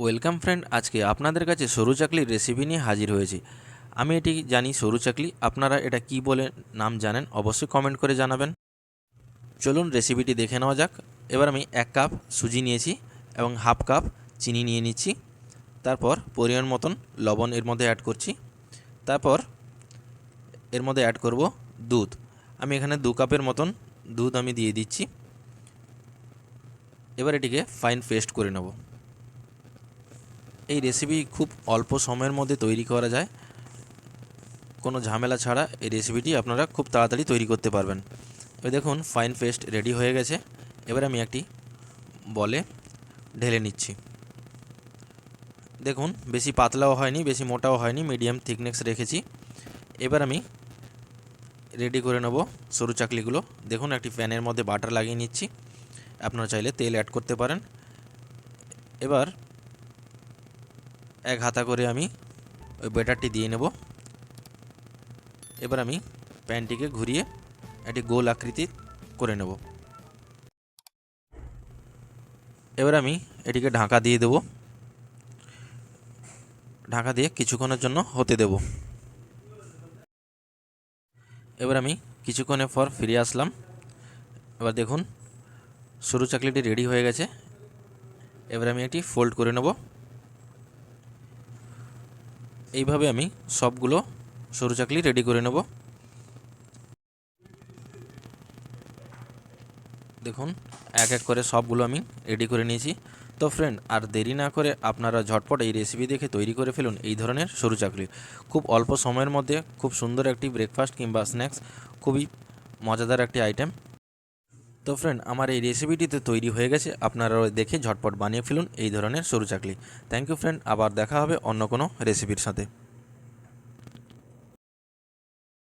Welcome friend, আজকে আপনাদের কাছে সরু চাকলির রেসিপি নিয়ে হাজির হয়েছি। আমি এটি জানি সরু চাকলি, আপনারা এটা কি বলে নাম জানেন অবশ্যই কমেন্ট করে জানাবেন। চলুন রেসিপিটি দেখে নেওয়া যাক। এবার আমি এক কাপ সুজি নিয়েছি এবং হাফ কাপ চিনি নিয়ে নিচ্ছি। তারপর পরিমাণ মতন লবণ এর মধ্যে অ্যাড করছি। তারপর এর মধ্যে অ্যাড করব দুধ। আমি এখানে দু কাপের মতন দুধ আমি দিয়ে দিচ্ছি। এবার এটিকে ফাইন পেস্ট করে নেব। এই রেসিপি খুব অল্প সময়ের মধ্যে তৈরি করা যায়। কোনো ঝামেলা ছাড়া এই রেসিপিটি আপনারা খুব তাড়াতাড়ি তৈরি করতে পারবেন। এবার দেখুন ফাইন পেস্ট রেডি হয়ে গেছে। এবার আমি একটি বলে ঢেলে নিচ্ছি। দেখুন, বেশি পাতলাও হয়নি, বেশি মোটাও হয়নি মিডিয়াম থিকনেস রেখেছি। এবার আমি রেডি করে নেব সরু চাকলিগুলো। দেখুন, একটি প্যানের মধ্যে বাটার লাগিয়ে নিচ্ছি। আপনারা চাইলে তেল অ্যাড করতে পারেন। এবার এক হাতা করে আমি ওই ব্যাটারটি দিয়ে নেব। এবার আমি প্যানটিকে ঘুরিয়ে একটি গোল আকৃতি করে নেব। এবার আমি এটিকে ঢাকা দিয়ে দেব। ঢাকা দিয়ে কিছুক্ষণের জন্য হতে দেব। এবার আমি কিছুক্ষণের পর ফিরে আসলাম। এবার দেখুন, সরু চাকলিটি রেডি হয়ে গেছে। এবার আমি একটি ফোল্ড করে নেব। এইভাবে আমি সবগুলো সরু চাকলি রেডি করে নেব। দেখুন, এক এক করে সবগুলো আমি রেডি করে নিয়েছি। তো ফ্রেন্ড আর দেরি না করে আপনারা ঝটপট এই রেসিপি দেখে তৈরি করে ফেলুন এই ধরনের সরু চাকলি। খুব অল্প সময়ের মধ্যে খুব সুন্দর একটি ব্রেকফাস্ট কিংবা স্ন্যাক্স খুবই মজাদার একটি আইটেম তো ফ্রেন্ড আমার এই রেসিপিটিতে তৈরি হয়ে গেছে। আপনারা দেখে ঝটপট বানিয়ে ফেলুন এই ধরনের সরু চাকলি। থ্যাংক ইউ ফ্রেন্ড আবার দেখা হবে অন্য কোনো রেসিপির সাথে।